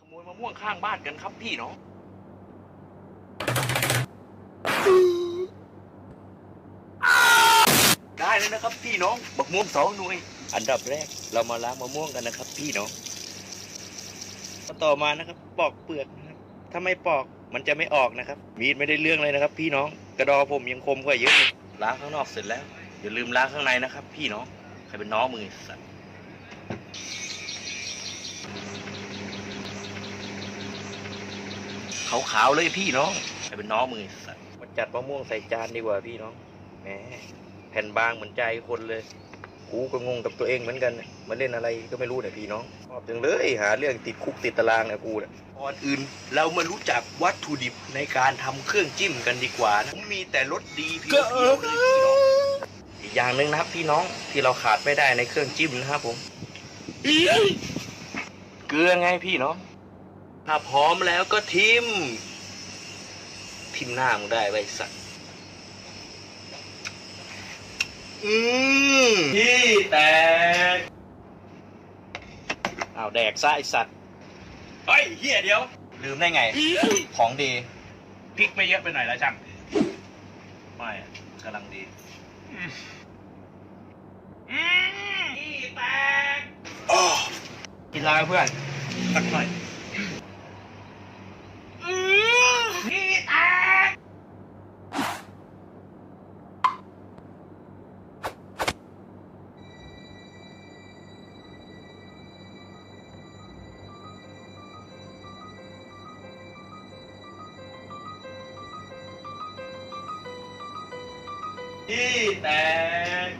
ขโมยมะม่วงข้างบ้านกันครับพี่น้องได้เลยนะครับพี่น้องบักม่วงสองหน่วย อันดับแรกเรามาล้างมะม่วงกันนะครับ พี่น้องต่อมานะครับ ปอกเปลือกนะครับถ้าไม่ปอกมันจะไม่ออกนะครับ มีดไม่ได้เรื่องเลยนะครับ พี่น้องกระดอผมยังคมกว่าเยอะลยล้างข้างนอกเสร็จแล้วอย่าลืมล้างข้างในนะครับ พี่น้องใครเป็นน้องมือสัตว์ ขาวๆเลยพี่น้องใครเป็นน้องมือสัตว์มาจัดมะม่วงใส่จานดีกว่าพี่น้องแหมแผ่นบางเหมือนใจคนเลยกูก็งงกับตัวเองเหมือนกันมาเล่นอะไรก็ไม่รู้เนี่ยพี่น้องชอบจังเลยหาเรื่องติดคุกติดตารางเนี่ยกูเนี่ยก่อนอื่น เรามารู้จักวัตถุดิบในการทำเครื่องจิ้มกันดีกว่านะผมมีแต่รสดีเพียวๆเลยพี่น้องอีกอย่างหนึ่งนะครับพี่น้องที่เราขาดไม่ได้ในเครื่องจิ้มนะครับผมเกลือไงพี่น้อง ถ้าพร้อมแล้วก็ทิม ทิมหน้ามึงได้ไว้สัตว์ อืมพี่แตกอ้าวแดกซะไอสัตว์เฮ้ยเฮียเดี๋ยว ลืมได้ไง ของดีพริกไม่เยอะไปหน่อยแล้วจังไม่อะกำลังดีอืมพี่แตกกินอะไรเพื่อนสักหน่อย ที่แตก